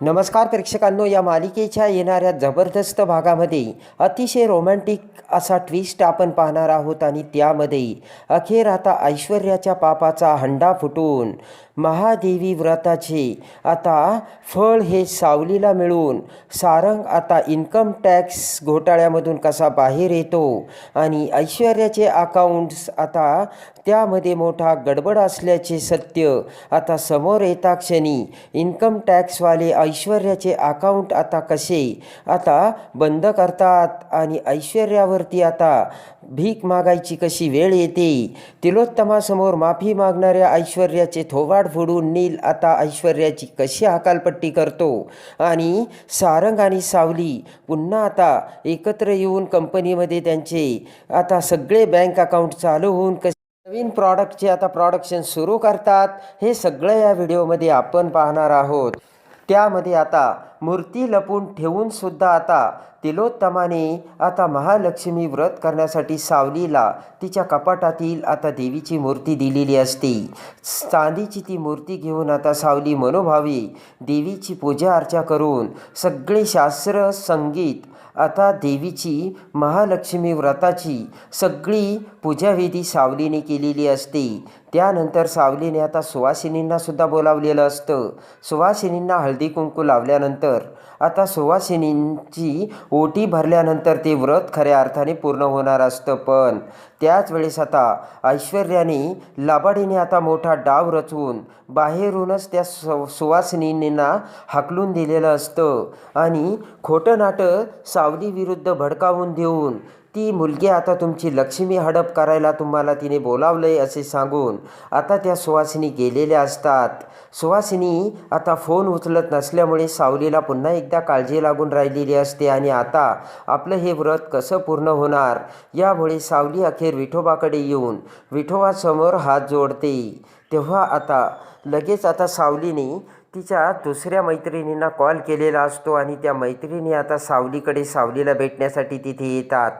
नमस्कार प्रेक्षकांनो या मालिकेच्या येणाऱ्या जबरदस्त भागामध्ये अतिशय रोमॅन्टिक असा ट्विस्ट आपण पाहणार आहोत आणि त्यामध्ये अखेर आता ऐश्वर्याच्या पापाचा हंडा फुटून महादेवी व्रताचे. आता फळ हे सावलीला मिळून सारंग आता इन्कम टॅक्स घोटाळ्यामधून कसा बाहेर येतो आणि ऐश्वर्याचे अकाउंट्स आता त्यामध्ये मोठा गडबड असल्याचे सत्य आता समोर येता क्षणी इन्कम टॅक्सवाले ऐश्वर्याचे अकाउंट आता कसे? आता बंद करतात आणि ऐश्वर्यावरती आता भीक मागायची कशी वेळ येते? तिलोत्तमासमोर माफी मागणाऱ्या ऐश्वर्याचे थोबाड फोडून नील आता ऐश्वर्याची कशी हकालपट्टी करतो? आणि सारंग आणि सावली पुन्हा आता एकत्र येऊन कंपनीमध्ये त्यांचे आता सगळे बँक अकाउंट चालू होऊन कसे नवीन प्रॉडक्टचे आता प्रॉडक्शन सुरू करतात हे सगळं या व्हिडिओमध्ये आपण पाहणार आहोत. त्यामध्ये आता मूर्ती लपून ठेवून सुद्धा आता तिलोत्तमाने आता महालक्ष्मी व्रत करण्यासाठी सावलीला तिच्या कपाटातील आता देवीची मूर्ती दिलेली असते. चांदीची ती मूर्ती घेऊन आता सावली मनोभावे देवीची पूजा अर्चा करून सगळे शास्त्र संगीत आता देवीची महालक्ष्मी व्रताची सगळी पूजाविधी सावलीने केलेली असते. त्यानंतर सावलीने आता सुवासिनींनासुद्धा बोलावलेलं असतं. सुवासिनींना हळदी कुंकू लावल्यानंतर आता सुवासिनींची ओटी भरल्यानंतर ते व्रत खऱ्या अर्थाने पूर्ण होणार असतं पण त्याच वेळेस आता ऐश्वर्याने लबाडीने आता मोठा डाव रचवून बाहेरूनच त्या सु सुवासिनींना हाकलून दिलेलं असतं. आणि खोटं नाटं सावलीविरुद्ध भडकावून देऊन ती मुलगी आता तुमची लक्ष्मी हडप करायला तुम्हाला तिने बोलावलंय असे सांगून आता त्या सुवासिनी गेलेल्या असतात. सुवासिनी आता फोन उचलत नसल्यामुळे सावलीला पुन्हा एकदा काळजी लागून राहिलेली असते आणि आता आपलं हे व्रत कसं पूर्ण होणार? यामुळे सावली अखेर विठोबाकडे येऊन विठोबासमोर हात जोडते. तेव्हा आता लगेच आता सावलीने तिच्या दुसऱ्या मैत्रिणींना कॉल केलेला असतो आणि त्या मैत्रिणी आता सावलीकडे सावलीला भेटण्यासाठी तिथे येतात.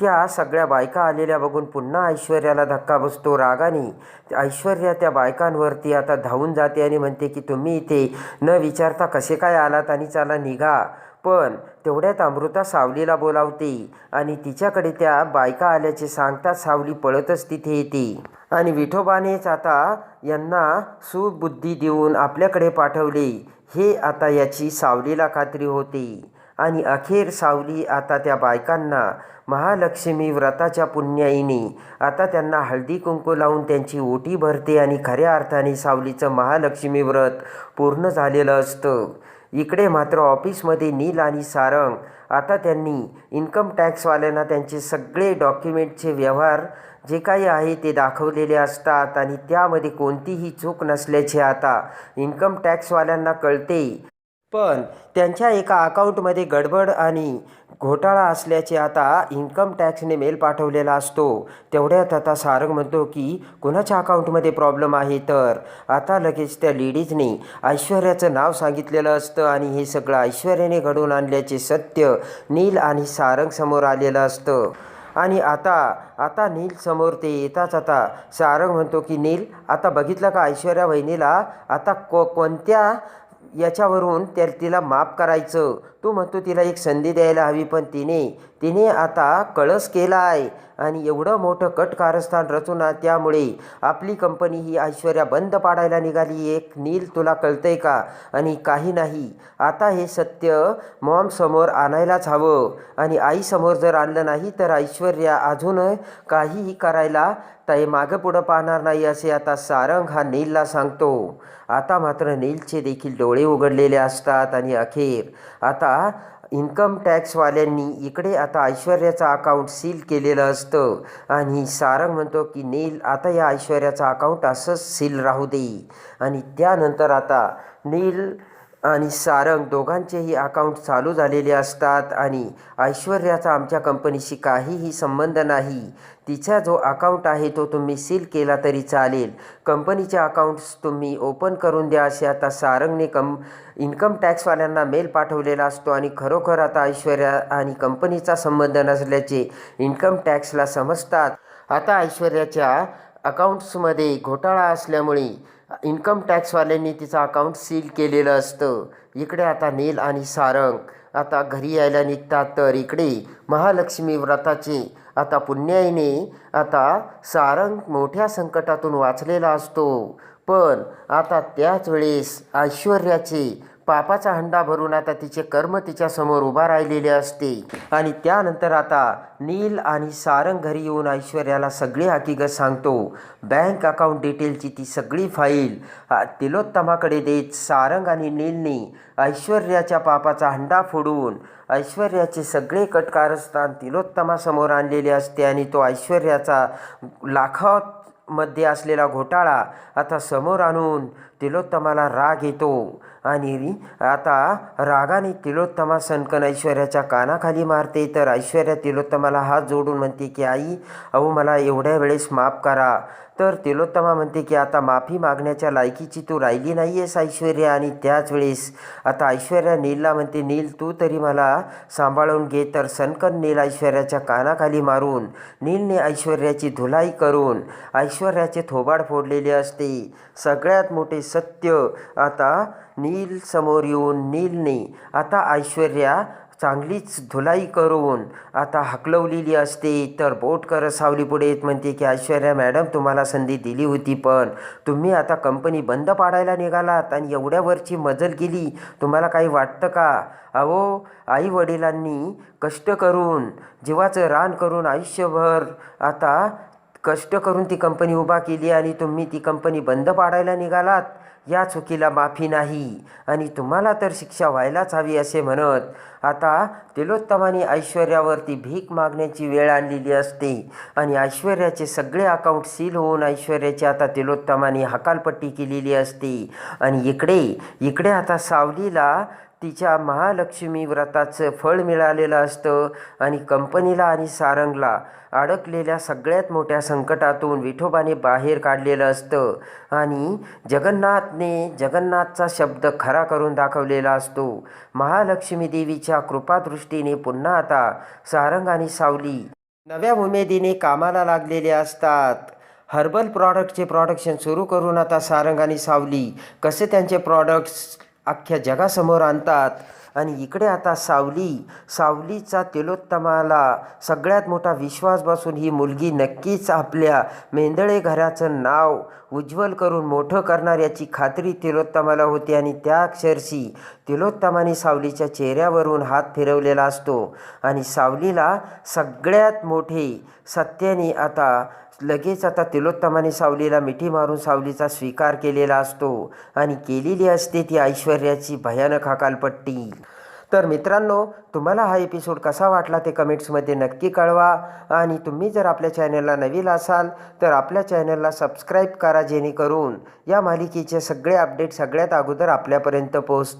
त्या सगळ्या बायका आलेल्या बघून पुन्हा ऐश्वर्याला धक्का बसतो रागाने. ऐश्वर्या त्या बायकांवरती आता धावून जाते आणि म्हणते की तुम्ही इथे न विचारता कसे काय आलात आणि चला निघा. पण तेवढ्यात अमृता सावलीला बोलावते आणि तिच्याकडे त्या बायका आल्याचे सांगताच सावली पळतच तिथे येते. आणि विठोबानेच आता यांना सुबुद्धी देऊन आपल्याकडे पाठवले. हे आता याची सावलीला खात्री होते. आणि अखेर सावली आता त्या बायकांना महालक्ष्मी व्रताच्या पुण्याईने आता त्यांना हळदी कुंकू लावून त्यांची ओटी भरते आणि खऱ्या अर्थाने सावलीचं महालक्ष्मी व्रत पूर्ण झालेलं असतं. इकडे मात्र ऑफिसमध्ये नील आणि सारंग. आता त्यांनी इन्कम टॅक्सवाल्यांना त्यांचे सगळे डॉक्युमेंटचे व्यवहार जे काही आहे ते दाखवलेले असतात आणि त्यामध्ये कोणतीही चूक नसल्याचे आता इन्कम टॅक्सवाल्यांना कळते. पण त्यांच्या एका अकाउंटमध्ये गडबड आणि घोटाळा असल्याचे आता इन्कम टॅक्सने मेल पाठवलेला असतो. तेवढ्यात आता सारंग म्हणतो की कुणाच्या अकाउंटमध्ये प्रॉब्लेम आहे तर? आता लगेच त्या लेडीजने ऐश्वर्याचं नाव सांगितलेलं असतं आणि हे सगळं ऐश्वर्याने घडवून आणल्याचे सत्य नील आणि सारंग समोर आलेलं असतं. आणि आता आता नील समोर ते येताच आता सारंग म्हणतो की नील आता बघितलं का ऐश्वर्या वहिनीला? आता को कोणत्या याच्यावरून त्या तिला माफ करायचं. तू म्हणतो तिला एक संधी द्यायला हवी पण तिने तिने आता कळस केला आहे. आणि एवढं मोठं कट कारस्थान रचून त्यामुळे आपली कंपनी ही ऐश्वर्या बंद पाडायला निघाली. एक नील तुला कळतंय का? आणि काही नाही. आता हे सत्य मॉमसमोर आणायलाच हवं. आणि आईसमोर जर आणलं नाही तर ऐश्वर्या अजून काहीही करायला ताई मागं पुढं पाहणार नाही असे आता सारंग हा नीलला सांगतो. आता मात्र नीलचे देखील डोळे उघडलेले असतात आणि अखेर आता इन्कम टॅक्सवाल्यांनी इकडे आता ऐश्वर्याचं अकाउंट सील केलेलं असतं. आणि सारंग म्हणतो की नील आता या ऐश्वर्याचं अकाउंट असंच सील राहू दे. आणि त्यानंतर आता नील आणि सारंग दोघांचेही अकाउंट चालू झालेले असतात आणि ऐश्वर्याचा आमच्या कंपनीशी काहीही संबंध नाही. तिचा जो अकाउंट आहे तो तुम्ही सील केला तरी चालेल. कंपनीचे अकाउंट्स तुम्ही ओपन करून द्या असे आता सारंगने कम इन्कम टॅक्सवाल्यांना मेल पाठवलेला असतो आणि खरोखर आता ऐश्वर्या आणि कंपनीचा संबंध नसल्याचे इन्कम टॅक्सला समजतात. आता ऐश्वर्याच्या अकाउंट्समध्ये घोटाळा असल्यामुळे इन्कम टॅक्सवाल्यांनी तिचं अकाउंट सील केलेलं असतं. इकडे आता नील आणि सारंग. आता घरी यायला निघतात तर इकडे महालक्ष्मी व्रताचे. आता पुण्याईने आता सारंग मोठ्या संकटातून वाचलेला असतो. पण आता त्याच वेळेस ऐश्वर्याचे पापाचा हंडा भरून आता तिचे कर्म तिच्यासमोर उभा राहिलेले असते. आणि त्यानंतर आता नील आणि सारंग घरी येऊन ऐश्वर्याला सगळी हकीकत सांगतो. बँक अकाउंट डिटेलची ती सगळी फाईल तिलोत्तमाकडे देत सारंग आणि नीलने ऐश्वर्याच्या पापाचा हंडा फोडून ऐश्वर्याचे सगळे कटकारस्थान तिलोत्तमासमोर आणलेले असते आणि तो ऐश्वर्याचा लाखात मध्ये असलेला घोटाळा आता समोर आणून तिलोत्तमाला राग येतो. आणि आता रागाने तिलोत्तमा सनकन ऐश्वर्याच्या कानाखाली मारते. तर ऐश्वर्या तिलोत्तमाला हात जोडून म्हणते की आई अहो मला एवढ्या वेळेस माफ करा. तर तिलोत्तमा म्हणते की आता माफी मागण्याच्या लायकीची तू राहिली नाही आहेस ऐश्वर्या. आणि त्याच वेळेस आता ऐश्वर्या नीलला म्हणते नील तू तरी मला सांभाळून घे. तर सनकन नील ऐश्वर्याच्या कानाखाली मारून नीलने ऐश्वर्याची धुलाई करून ऐश्वर्याचे थोबाड फोडलेले असते. सगळ्यात मोठे सत्य आता नील समोर येऊन नीलने आता ऐश्वर्या चांगलीच धुलाई करून आता हकलवलेली असते. तर बोट करत सावली पुढे येत म्हणते की ऐश्वर्या मॅडम तुम्हाला संधी दिली होती पण तुम्ही आता कंपनी बंद पाडायला निघालात आणि एवढ्यावरची मजल गेली तुम्हाला काही वाटतं का? अहो आई वडिलांनी कष्ट करून जीवाचं रान करून आयुष्यभर आता कष्ट करून ती कंपनी उभा केली आणि तुम्ही ती कंपनी बंद पाडायला निघालात. या चुकीला माफी नाही आणि तुम्हाला तर शिक्षा व्हायलाच हवी असे म्हणत. आता तिलोत्तमाने ऐश्वर्यावरती भीक मागण्याची वेळ आणलेली असते आणि ऐश्वर्याचे सगळे अकाउंट सील होऊन ऐश्वर्याची आता तिलोत्तमाने हकालपट्टी केलेली असते. आणि इकडे इकडे आता सावलीला तिच्या महालक्ष्मी व्रताचं फळ मिळालेलं असतं आणि कंपनीला आणि सारंगला अडकलेल्या सगळ्यात मोठ्या संकटातून विठोबाने बाहेर काढलेलं असतं. आणि जगन्नाथ जगन्नाथने जगन्नाथचा शब्द खरा करून दाखवलेला असतो. महालक्ष्मी देवीच्या कृपादृष्टीने पुन्हा आता सारंग आणि सावली. नव्या उमेदीने कामाला लागलेले असतात. हर्बल प्रॉडक्टचे प्रॉडक्शन सुरू करून आता सारंग आणि सावली. कसे त्यांचे प्रॉडक्ट्स अख्ख्या जगासमोर आणतात. आणि इकडे आता सावली सावलीचा तिलोत्तमाला सगळ्यात मोठा विश्वास बसून ही मुलगी नक्कीच आपल्या मेंदळे घराचं नाव उज्ज्वल करून मोठं करणार याची खात्री तिलोत्तमाला होती. आणि त्या अक्षरशी तिलोत्तमाने सावलीच्या चेहऱ्यावरून हात फिरवलेला असतो. आणि सावलीला सगळ्यात मोठे सत्याने आता लगेच आता तिलोत्तमाने सावलीला मिठी मारून सावलीचा स्वीकार केलेला असतो आणि केलेली असते ती ऐश्वर्याची भयानक हकालपट्टी. तर मित्रांनो तुम्हाला हा एपिसोड कसा वाटला ते कमेंट्समध्ये नक्की कळवा. आणि तुम्ही जर आपल्या चॅनलला नवीन असाल तर आपल्या चॅनलला सबस्क्राईब करा जेणेकरून या मालिकेचे सगळे अपडेट सगळ्यात अगोदर आपल्यापर्यंत पोहोच